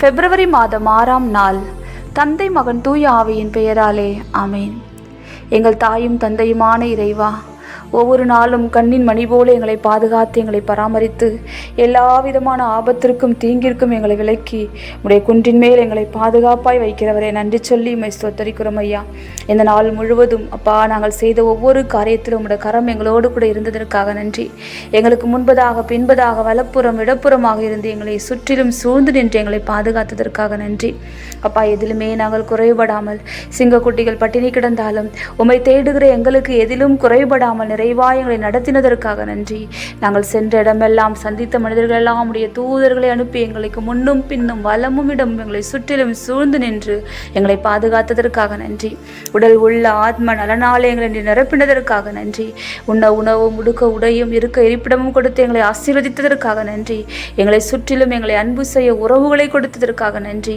பிப்ரவரி மாதம் ஆறாம் நாள். தந்தை மகன் தூய ஆவியின் பெயராலே ஆமேன். எங்கள் தாயும் தந்தையுமான இறைவா ஒவ்வொரு நாளும் கண்ணின் மணி போல எங்களை பாதுகாத்து எங்களை பராமரித்து எல்லா விதமான ஆபத்திற்கும் தீங்கிற்கும் எங்களை விலக்கி உடைய குன்றின் மேல் எங்களை பாதுகாப்பாய் வைக்கிறவரை நன்றி சொல்லி மை ஸ்தோத்தரிக்கிறோம் ஐயா. இந்த நாள் முழுவதும் அப்பா நாங்கள் செய்த ஒவ்வொரு காரியத்திலும் உடைய கரம் எங்களோடு கூட இருந்ததற்காக நன்றி. எங்களுக்கு முன்பதாக பின்பதாக வலப்புறம் இடப்புறமாக இருந்து எங்களை சுற்றிலும் சூழ்ந்து நின்று எங்களை பாதுகாத்ததற்காக நன்றி. அப்பா எதிலுமே நாங்கள் குறைபடாமல் சிங்கக்குட்டிகள் பட்டினி கிடந்தாலும் உமை தேடுகிற எங்களுக்கு எதிலும் குறைபடாமல் நிறைவாய் எங்களை நடத்தினதற்காக நன்றி. நாங்கள் சென்ற இடமெல்லாம் சந்தித்த மனிதர்கள் எல்லாம் உடைய தூதர்களை அனுப்பி எங்களுக்கு முன்னும் பின்னும் வலமும் இடமும் எங்களை சுற்றிலும் சூழ்ந்து நின்று எங்களை பாதுகாத்ததற்காக நன்றி. உடல் உள்ள ஆத்ம நலனாலே எங்களை நிரப்பினதற்காக நன்றி. உண்ண உணவும் உடுக்க உடையும் இருக்க இருப்பிடமும் கொடுத்து எங்களை ஆசீர்வதித்ததற்காக நன்றி. எங்களை சுற்றிலும் எங்களை அன்பு செய்ய உறவுகளை கொடுத்ததற்காக நன்றி.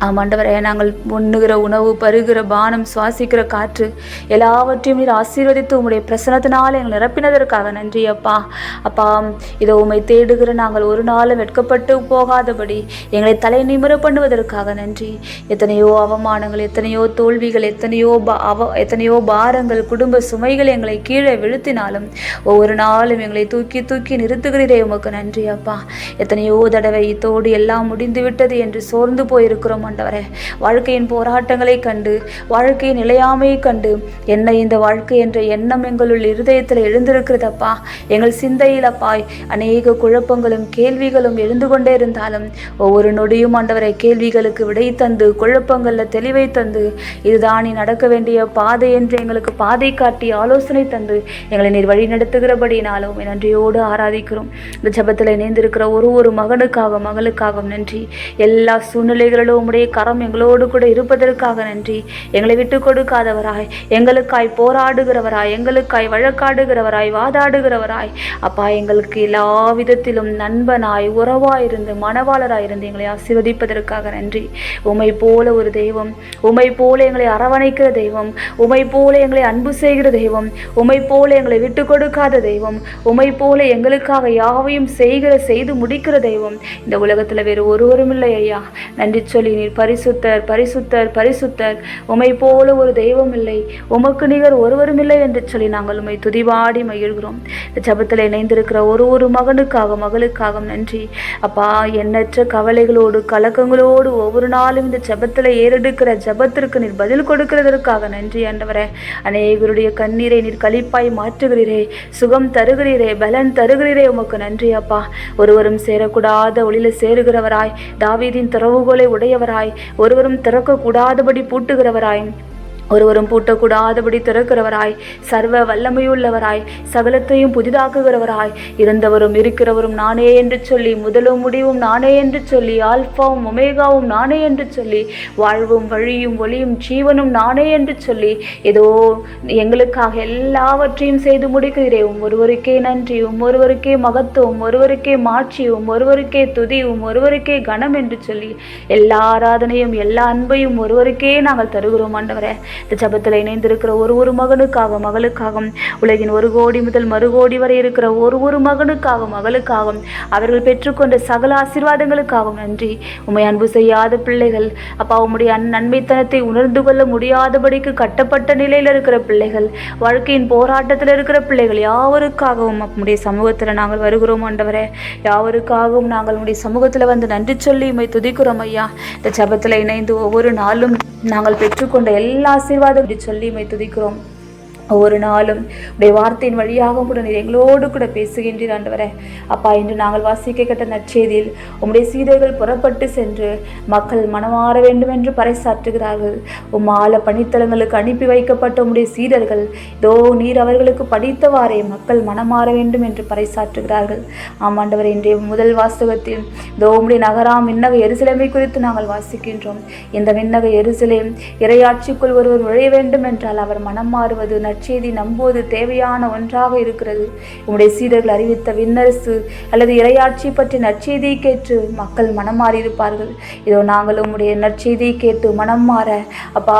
ஆமாண்டவரே நாங்கள் உண்ணுகிற உணவு பருகிற பானம் சுவாசிக்கிற காற்று எல்லாவற்றையும் நீர் ஆசீர்வதித்து உம்முடைய பிரசனத்தினால் எங்களை நிரப்பினதற்காக நன்றி அப்பா. அப்பா இதோ உம்மை தேடுகிற நாங்கள் ஒரு நாளும் வெட்கப்பட்டு போகாதபடி எங்களை தலை நிமிர பண்ணுவதற்காக நன்றி. எத்தனையோ அவமானங்கள் எத்தனையோ தோல்விகள் எத்தனையோ பா- அவ எத்தனையோ பாரங்கள் குடும்ப சுமைகள் எங்களை கீழே விழுத்தினாலும் ஒவ்வொரு நாளும் எங்களை தூக்கி தூக்கி நிறுத்துகிறீரே உமக்கு நன்றி அப்பா. எத்தனையோ தடவை இத்தோடு எல்லாம் முடிந்து விட்டது என்று சோர்ந்து போயிருக்கிறோம் ஆண்டவரே வாழ்க்கையின் போராட்டங்களை கண்டு வாழ்க்கையின் நிலையாமையை கண்டு என்ன இந்த வாழ்க்கை என்ற எண்ணம் எங்களுள் இருதயத்தில் எழுந்திருக்கிறதப்பா. எங்கள் சிந்தையில் அப்பாய் அநேக குழப்பங்களும் கேள்விகளும் எழுந்து கொண்டே இருந்தாலும் ஒவ்வொரு நொடியும் ஆண்டவரை கேள்விகளுக்கு விடை தந்து குழப்பங்களில் தெளிவை தந்து இதுதான் நீ நடக்க வேண்டிய பாதை என்று எங்களுக்கு பாதை காட்டி ஆலோசனை தந்து எங்களை நீர் வழி நடத்துகிறபடினாலும் நன்றியோடு ஆராதிக்கிறோம். இந்த ஜபத்தில் இணைந்திருக்கிற ஒரு ஒரு மகனுக்காக மகளுக்காகவும் நன்றி. எல்லா சூழ்நிலைகளிலும் உம்முடைய கரம் எங்களோடு கூட இருப்பதற்காக நன்றி. எங்களை விட்டு கொடுக்காதவராய் எங்களுக்காய் போராடுகிறவராய் எங்களுக்காய் வழக்காடுகிறவராய் வாதாடுகிறவராய். அப்பா எங்களுக்கு எல்லா விதத்திலும் நண்பனாய் உறவாயிருந்து இருந்து இருந்து எங்களை ஆசீர்வதிப்பதற்காக நன்றி. உமை போல ஒரு தெய்வம் உமை போல எங்களை அரவணைக்கிற தெய்வம் உமை போல எங்களை அன்பு செய்கிற தெய்வம் உமை போல எங்களை விட்டு கொடுக்காத தெய்வம் உமை போல எங்களுக்காக யாவையும் செய்கிற செய்து முடிக்கிற தெய்வம். இந்த உலகத்தில் வேறு ஒருவரும் இல்லை ஐயா. நன்றி சொல்லி பரிசுத்தர் பரிசுத்தர் பரிசுத்தர். உமை போல ஒரு தெய்வம் இல்லை. உமக்கு நிகர் ஒருவரும் இல்லை என்று சொல்லி நாங்கள் உமை துதிபாடி மகிழ்கிறோம். இந்த ஜபத்தில் இணைந்திருக்கிற ஒரு ஒரு மகனுக்காக மகளுக்காக நன்றி. அப்பா எண்ணற்ற கவலைகளோடு கலக்கங்களோடு ஒவ்வொரு நாளும் இந்த ஜபத்தில் ஏறெடுக்கிற ஜபத்திற்கு நீர் பதில் கொடுக்கிறதற்காக நன்றி ஆண்டவரே. அநேகருடைய கண்ணீரை நீர் கழிப்பாய் மாற்றுகிறீரே. சுகம் தருகிறீரே பலன் தருகிறீரே உமக்கு நன்றி அப்பா. ஒருவரும் சேரக்கூடாத ஒளியில் சேருகிறவராய் தாவீதின் திறவுகோலை உடையவராய் ஒருவரும் திறக்கக்கூடாதபடி பூட்டுகிறவராய். ஒருவரும் பூட்டக்கூடாதபடி திறக்கிறவராய் சர்வ வல்லமையுள்ளவராய் சகலத்தையும் புதிதாக்குகிறவராய் இருந்தவரும் இருக்கிறவரும் நானே என்று சொல்லி முதலும் முடிவும் நானே என்று சொல்லி ஆல்பாவும் ஒமேகாவும் நானே என்று சொல்லி வாழ்வும் வழியும் ஒளியும் ஜீவனும் நானே என்று சொல்லி ஏதோ எங்களுக்காக எல்லாவற்றையும் செய்து முடிக்கிறேன் உம் ஒருவருக்கே நன்றி ஒருவருக்கே மகத்துவம் ஒருவருக்கே மாட்சியும் ஒருவருக்கே துதியும் ஒருவருக்கே கனம் என்று சொல்லி எல்லா ஆராதனையும் எல்லா அன்பையும் ஒருவருக்கே நாங்கள் தருகிறோம் ஆண்டவரே. இந்த ஜபத்தில் இணைந்திருக்கிற ஒரு ஒரு மகனுக்காக மகளுக்காகவும் உலகின் ஒரு கோடி முதல் மறு கோடி வரை இருக்கிற ஒரு ஒரு மகனுக்காக மகளுக்காகவும் அவர்கள் பெற்றுக்கொண்ட சகல ஆசீர்வாதங்களுக்காகவும் நன்றி. உம்மை அன்பு செய்யாத பிள்ளைகள் அப்பா உம்முடைய அன் நன்மைத்தனத்தை உணர்ந்து கொள்ள முடியாதபடிக்கு கட்டப்பட்ட நிலையில் இருக்கிற பிள்ளைகள் வாழ்க்கையின் போராட்டத்தில் இருக்கிற பிள்ளைகள் யாவருக்காகவும் உம்முடைய சமூகத்தில் நாங்கள் வருகிறோம் ஆண்டவரே. யாவருக்காகவும் நாங்கள் உம்முடைய சமூகத்தில் வந்து நன்றி சொல்லி உம்மை துதிக்கிறோம் ஐயா. இந்த ஜபத்தில் இணைந்து ஒவ்வொரு நாளும் நாங்கள் பெற்றுக்கொண்ட எல்லா ஆசீர்வாதம் சொல்லி துதிக்கிறோம். ஒவ்வொரு நாளும் உடைய வார்த்தையின் வழியாக கூட நீர் எங்களோடு கூட பேசுகின்றீர் ஆண்டவரே. அப்பா இன்று நாங்கள் வாசிக்க கேட்ட நற்செய்தியில் உம்முடைய சீடர்கள் புறப்பட்டு சென்று மக்கள் மனமாற வேண்டும் என்று பறைசாற்றுகிறார்கள். உம் ஆல பணித்தலங்களுக்கு அனுப்பி வைக்கப்பட்ட உம்முடைய சீடர்கள் இதோ நீர் அவர்களுக்கு படித்தவாறே மக்கள் மனமாற வேண்டும் என்று பறைசாற்றுகிறார்கள். ஆமாண்டவர் இன்றைய முதல் வாசகத்தில் இதோ உம்முடைய நகராம் விண்ணக எருசலேமை குறித்து நாங்கள் வாசிக்கின்றோம். இந்த விண்ணக எருசலேம் இறையாட்சிக்குள் ஒருவர் நுழைய வேண்டும் என்றால் அவர் மனம் மாறுவது நற்செய்தி நம்புவது தேவையான ஒன்றாக இருக்கிறது. உம்முடைய சீடர்கள் அறிவித்த விண்ணரசு அல்லது இறையாட்சி பற்றி நற்செய்தியை கேட்டு மக்கள் மனம் மாறியிருப்பார்கள் இதோ நாங்கள் உம்முடைய நற்செய்தியை கேட்டு மனம் மாற அப்பா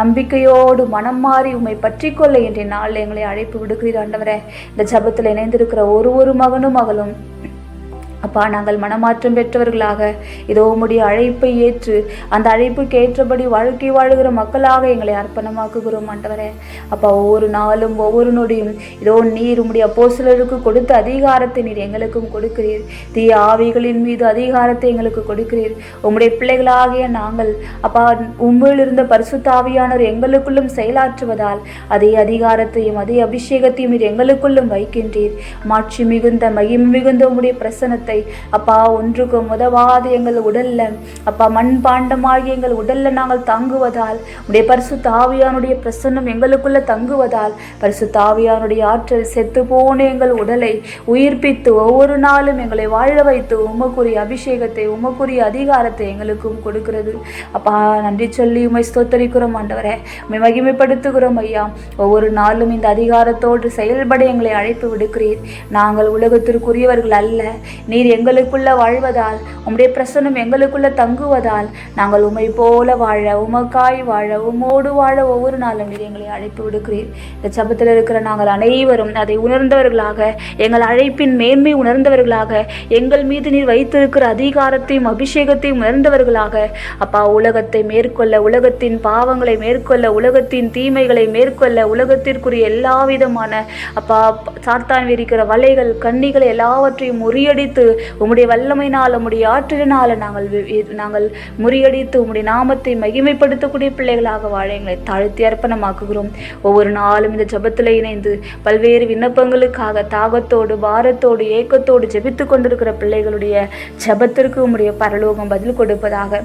நம்பிக்கையோடு மனம் மாறி உம்மை பற்றி கொள்ள என்ற நாளில் எங்களை அழைப்பு விடுகிறீர் ஆண்டவரே. இந்த ஜபத்தில் இணைந்திருக்கிற ஒரு ஒரு மகனும் மகளும் அப்பா நாங்கள் மனமாற்றம் பெற்றவர்களாக இதோ உம்முடைய அழைப்பை ஏற்று அந்த அழைப்புக்கு ஏற்றபடி வாழ்க்கை வாழுகிற மக்களாக எங்களை அர்ப்பணமாக்குகிறோம் ஆண்டவரே. அப்பா ஒவ்வொரு நாளும் ஒவ்வொரு நொடியும் இதோ நீர் உம்முடைய சிலருக்கு கொடுத்த அதிகாரத்தை நீர் எங்களுக்கும் கொடுக்கிறீர். தீய ஆவிகளின் மீது அதிகாரத்தை எங்களுக்கு கொடுக்கிறீர். உம்முடைய பிள்ளைகளாகிய நாங்கள் அப்பா உம்மில் இருந்த பரிசுத்தாவியானவர் எங்களுக்குள்ளும் செயலாற்றுவதால் அதே அதிகாரத்தையும் அதே அபிஷேகத்தையும் நீர் எங்களுக்குள்ளும் வைக்கின்றீர். மாட்சி மிகுந்த மகிம் மிகுந்த உம்முடைய பிரசனத்தை அப்பா ஒன்றுக்கு உதவாது எங்கள் உடல்ல. அப்பா மண்பாண்டமாகி எங்கள் உடல்ல நாங்கள் தங்குவதால் உடைய பரிசு தாவியானுடைய பிரசன்னம் எங்களுக்குள்ள தங்குவதால் பரிசு தாவியானுடைய ஆற்றல் செத்து போன எங்கள் உடலை உயிர்ப்பித்து ஒவ்வொரு நாளும் எங்களை வாழ வைத்து உமக்குரிய அபிஷேகத்தை உமக்குரிய அதிகாரத்தை எங்களுக்கும் கொடுக்கிறது. அப்பா நன்றி சொல்லி உமை ஸ்தோத்தரிக்கிறோம் ஆண்டவரே. உமை மகிமைப்படுத்துகிறோம் ஐயா. ஒவ்வொரு நாளும் இந்த அதிகாரத்தோடு செயல்பட எங்களை அழைப்பு விடுக்கிறீர். நாங்கள் உலகத்திற்குரியவர்கள் அல்ல. நீர் எங்களுக்குள்ள வாழ்வதால் உம்முடைய பிரசனம் எங்களுக்குள்ள தங்குவதால் நாங்கள் உமை போல வாழ உமக்காய் வாழ உமோடு வாழ ஒவ்வொரு நாளும் நீர் எங்களை அழைப்பு விடுக்கிறீர். இந்த சபத்தில் இருக்கிற நாங்கள் அனைவரும் அதை உணர்ந்தவர்களாக எங்கள் அழைப்பின் மேன்மை உணர்ந்தவர்களாக எங்கள் மீது நீர் வைத்திருக்கிற அதிகாரத்தையும் அபிஷேகத்தையும் உணர்ந்தவர்களாக அப்பா உலகத்தை மேற்கொள்ள உலகத்தின் பாவங்களை மேற்கொள்ள உலகத்தின் தீமைகளை மேற்கொள்ள உலகத்திற்குரிய எல்லா விதமான அப்பா சாத்தான் விரிக்கிற வலைகள் கண்ணிகளை எல்லாவற்றையும் முறியடித்து உம்முடைய வல்லமையினால் உம்முடைய ஆற்றலினால் நாங்கள் வி- நாங்கள் முறியடித்து உம்முடைய நாமத்தை மகிமைப்படுத்தக்கூடிய பிள்ளைகளாக வாழ எங்களை தாழ்த்தி அர்ப்பணமாக்குகிறோம். ஒவ்வொரு நாளும் இந்த ஜெபத்தில் இணைந்து பல்வேறு விண்ணப்பங்களுக்காக தாகத்தோடு பாரத்தோடு ஏக்கத்தோடு ஜெபித்து கொண்டிருக்கிற பிள்ளைகளுடைய ஜெபத்திற்கு உம்முடைய பரலோகம் பதில் கொடுப்பதாக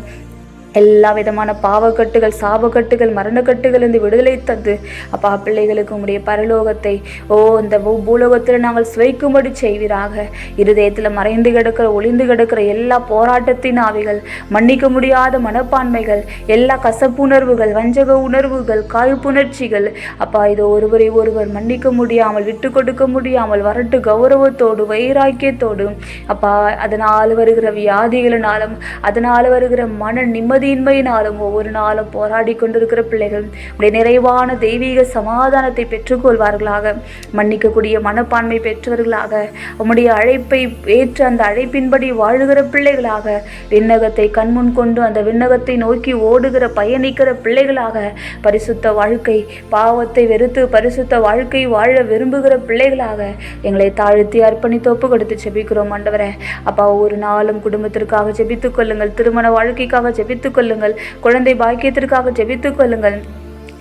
எல்லா விதமான பாவக்கட்டுகள் சாபக்கட்டுகள் மரணக்கட்டுகள் இந்த விடுதலை தந்து அப்பா பிள்ளைகளுக்கு உடைய பரலோகத்தை ஓ இந்த பூலோகத்தில் நாங்கள் சுவைக்கும்படி செய்வீராக. இருதயத்தில் மறைந்து கிடக்கிற ஒளிந்து கிடக்கிற எல்லா போராட்டத்தின் ஆவிகள் மன்னிக்க முடியாத மனப்பான்மைகள் எல்லா கசப்புணர்வுகள் வஞ்சக உணர்வுகள் காழ்ப்புணர்ச்சிகள் அப்பா இதோ ஒருவரை ஒருவர் மன்னிக்க முடியாமல் விட்டு கொடுக்க முடியாமல் வரட்டு கௌரவத்தோடு வைராக்கியத்தோடு அப்பா அதனால் வருகிற வியாதிகளினாலும் அதனால் வருகிற மன நிம்மதி இன்மையினாலும் ஒவ்வொரு நாளும் போராடி கொண்டிருக்கிற பிள்ளைகள் உடைய நிறைவான தெய்வீக சமாதானத்தை பெற்றுக்கொள்வார்களாக. மன்னிக்கக்கூடிய மனப்பான்மை பெற்றவர்களாக. உம்முடைய அழைப்பை ஏற்று அந்த அழைப்பின்படி வாழுகிற பிள்ளைகளாக. விண்ணகத்தை கண்முன் கொண்டு அந்த விண்ணகத்தை நோக்கி ஓடுகிற பயணிக்கிற பிள்ளைகளாக. பரிசுத்த வாழ்க்கை பாவத்தை வெறுத்து பரிசுத்த வாழ்க்கை வாழ விரும்புகிற பிள்ளைகளாக. எங்களை தாழ்த்தி அர்ப்பணித்து ஒப்பு கொடுத்து ஜெபிக்கிறோம் ஆண்டவரே. அப்பா ஒரு நாளும் குடும்பத்திற்காக ஜெபித்துக் கொள்ளுங்கள். திருமண வாழ்க்கைக்காக ஜெபித்துக் கொள்ளுங்கள். குழந்தை பாக்கியத்திற்காக ஜெபித்துக் கொள்ளுங்கள்.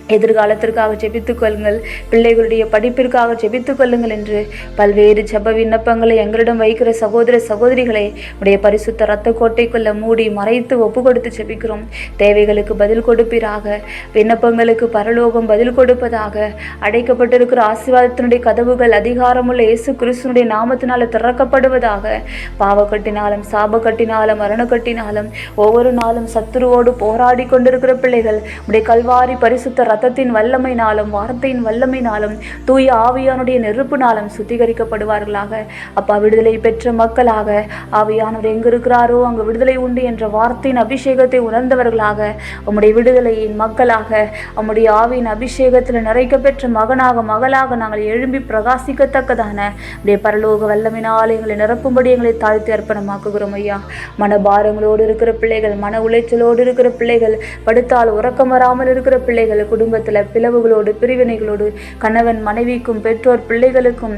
எதிர்காலத்திற்காக ஜெபித்துக் கொள்ளுங்கள். பிள்ளைகளுடைய படிப்பிற்காக ஜெபித்துக் கொள்ளுங்கள் என்று பல்வேறு ஜப விண்ணப்பங்களை எங்களிடம் வைக்கிற சகோதர சகோதரிகளை உடைய பரிசுத்த இரத்த கோட்டைக்குள்ள மூடி மறைத்து ஒப்பு கொடுத்து ஜெபிக்கிறோம். தேவைகளுக்கு பதில் கொடுப்பீராக. விண்ணப்பங்களுக்கு பரலோகம் பதில் கொடுப்பதாக. அடைக்கப்பட்டிருக்கிற ஆசீர்வாதத்தினுடைய கதவுகள் அதிகாரமுள்ள இயேசு கிறிஸ்துனுடைய நாமத்தினால திறக்கப்படுவதாக. பாவக்கட்டினாலும் சாபக்கட்டினாலும் மரணக்கட்டினாலும் ஒவ்வொரு நாளும் சத்துருவோடு போராடி கொண்டிருக்கிற பிள்ளைகள் உடைய கல்வாரி பரிசுத்த ரத்தத்தின் வல்லமைனாலும் வார்த்தையின் வல்லமைனாலும் தூய ஆவியானுடைய நெருப்புனாலும் சுத்திகரிக்கப்படுவார்களாக. அப்பா விடுதலை பெற்ற மக்களாக ஆவியானவர் எங்கு இருக்கிறாரோ அங்கு விடுதலை உண்டு என்ற வார்த்தையின் அபிஷேகத்தை உணர்ந்தவர்களாக உம்முடைய விடுதலையின் மக்களாக உம்முடைய ஆவியின் அபிஷேகத்தில் நிறைக்க பெற்ற மகனாக மகளாக நாங்கள் எழும்பி பிரகாசிக்கத்தக்கதான. அப்படியே பரலோக வல்லமினால் எங்களை நிரப்பும்படி எங்களை தாழ்த்தி அர்ப்பணமாக்குகிறோம் ஐயா. மனபாரங்களோடு இருக்கிற பிள்ளைகள் மன உளைச்சலோடு இருக்கிற பிள்ளைகள் படுத்தால் உறக்கம் வராமல் இருக்கிற பிள்ளைகள் குடும்பத்தில் பிளவுகளோடு பிரிவினைகளோடு கணவன் மனைவிக்கும் பெற்றோர் பிள்ளைகளுக்கும்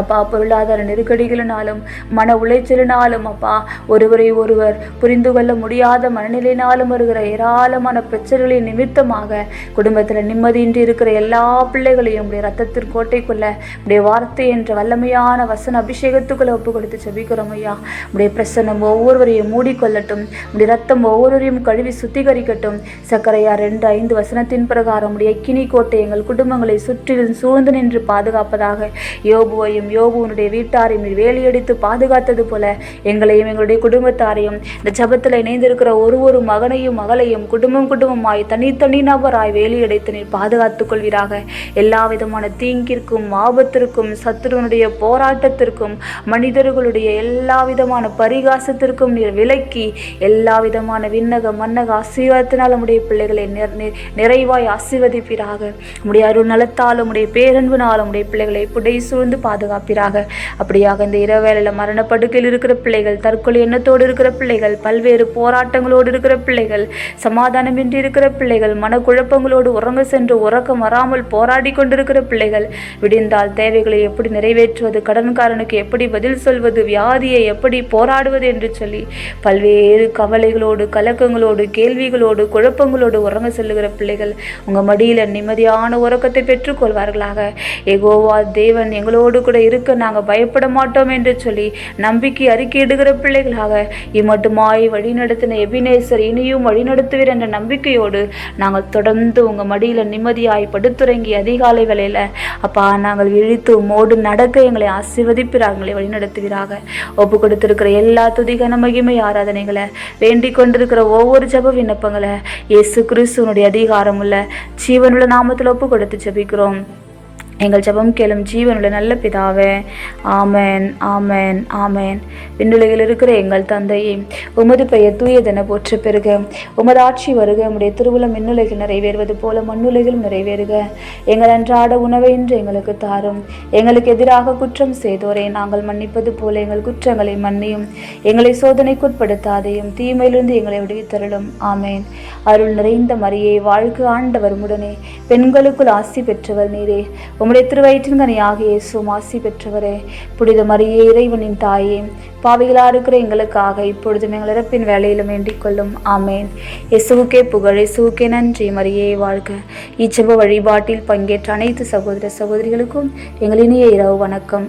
அப்பா பொருளாதார நெருக்கடிகளினாலும் மன உளைச்சலினாலும் அப்பா ஒருவரை ஒருவர் புரிந்து கொள்ள முடியாத மனநிலையினாலும் வருகிற ஏராளமான பிரச்சனைகளின் நிமித்தமாக குடும்பத்தில் நிம்மதியின்றி இருக்கிற எல்லா பிள்ளைகளையும் உடைய ரத்தத்தின் கோட்டைக்குள்ள உடைய வார்த்தை என்ற வல்லமையான வசன அபிஷேகத்துக்குள்ள ஒப்பு கொடுத்து செபிக்கிறோம் ஐயா. உடைய பிரசன்னம் ஒவ்வொருவரையும் மூடிக்கொள்ளட்டும். உடைய ரத்தம் ஒவ்வொருவரையும் கழுவி சுத்திகரிக்கட்டும். சக்கரையா ரெண்டு ஐந்து வசனத்தின் பிரகாரம் உடைய கினி கோட்டை எங்கள் குடும்பங்களை சுற்றிலும் சூழ்ந்து நின்று பாதுகாப்பதாக யோபுவையும் யோபுவனுடைய வீட்டாரையும் வேலியடித்து பாதுகாத்தது போல எங்களையும் எங்களுடைய குடும்பத்தாரையும் இந்த ஜபத்தில் இணைந்திருக்கிற ஒரு ஒரு மகனையும் மகளையும் குடும்பம் குடும்பமாய் தனித்தனி நபராய் வேலியடைத்து நீர் பாதுகாத்துக் கொள்வீராக. எல்லா விதமான தீங்கிற்கும் ஆபத்திற்கும் சத்துருவனுடைய போராட்டத்திற்கும் மனிதர்களுடைய எல்லா விதமான பரிகாசத்திற்கும் நீர் விலக்கி எல்லா விதமான விண்ணக மன்னக ஆசீர்வாதத்தினால் நம்முடைய பிள்ளைகளை நிறைவாய் ஆசீர்வதிப்பீராக. உடைய அருள் நலத்தால் உடைய பேரன்புனால் உடைய பிள்ளைகளை புடை சூழ்ந்து பாதுகா பாதுகாப்பீராக அப்படியாக இந்த இரவேளையில் மரணப்படுக்கையில் இருக்கிற பிள்ளைகள் தற்கொலை எண்ணத்தோடு இருக்கிற பிள்ளைகள் பல்வேறு போராட்டங்களோடு இருக்கிற பிள்ளைகள் சமாதானமின்றி இருக்கிற பிள்ளைகள் மனக்குழப்பங்களோடு உறங்க சென்று உறக்கம் வராமல் போராடி கொண்டிருக்கிற பிள்ளைகள் விடிந்தால் தேவைகளை எப்படி நிறைவேற்றுவது கடன்காரனுக்கு எப்படி பதில் சொல்வது வியாதியை எப்படி போராடுவது என்று சொல்லி பல்வேறு கவலைகளோடு கலக்கங்களோடு கேள்விகளோடு குழப்பங்களோடு உறங்க செல்லுகிற பிள்ளைகள் உங்கள் மடியில் நிம்மதியான உறக்கத்தை பெற்றுக்கொள்வார்களாக எகோவா தேவன் எங்களோடு கூட இருக்க நாங்கள் பயப்பட மாட்டோம் என்று சொல்லி நம்பிக்கை அறிக்கையிடுகிற பிள்ளைகளாக இம்மட்டுமாய் வழிநடத்தின எபினேசர் இனியும் வழிநடத்துவீர் என்ற நம்பிக்கையோடு நாங்கள் தொடர்ந்து உங்கள் மடியில் நிம்மதியாய் படுத்துறங்கி அதிகாலை வேலையில் அப்பா நாங்கள் விழித்து மோடு நடக்க எங்களை ஆசீர்வதிப்பிறார் எங்களை வழிநடத்துவீராக. ஒப்பு கொடுத்திருக்கிற எல்லா துதிகன மகிமை ஆராதனைகளை வேண்டிக் கொண்டிருக்கிற ஒவ்வொரு ஜெப விண்ணப்பங்களை இயேசு கிறிஸ்துவனுடைய அதிகாரமுள்ள ஜீவனுள்ள நாமத்தில் ஒப்பு கொடுத்து ஜெபிக்கிறோம். எங்கள் ஜெபம் கேளும் ஜீவனுள்ள நல்ல பிதாவே. ஆமேன் ஆமேன் ஆமேன். விண்ணுலகில் இருக்கிற எங்கள் தந்தையே உமது பெயர் தூயதென போற்ற பெறுக உமது ஆட்சி வருக உம்முடைய திருவுளம் மின்னுலகில் நிறைவேறுவது போல மண்ணுலகிலும் நிறைவேறுக. எங்கள் அன்றாட உணவை இன்று எங்களுக்கு தாரும். எங்களுக்கு எதிராக குற்றம் செய்தோரை நாங்கள் மன்னிப்பது போல எங்கள் குற்றங்களை மன்னியும். எங்களை சோதனைக்குட்படுத்தாதையும் தீமையிலிருந்து எங்களை விடுவித்தருளும். ஆமேன். அருள் நிறைந்த மரியே வாழ்க்கை ஆண்டவர் உடனே பெண்களுக்குள் ஆசி பெற்றவர் நீரே. உம்முடைய திருவயிற்றின் கனியாகிய இயேசுவும் ஆசி பெற்றவரே புனித மரியே இறைவனின் தாயே பாவிகளாக இருக்கிற எங்களுக்காக இப்பொழுதும் எங்கள் இறப்பின் வேலையிலும் வேண்டிக் கொள்ளும். ஆமேன். இயேசுவுக்கே புகழ் இயேசுவுக்கே நன்றி. மரியே வாழ்க. இச்சப வழிபாட்டில் பங்கேற்ற அனைத்து சகோதர சகோதரிகளுக்கும் எங்களினிய இரவு வணக்கம்.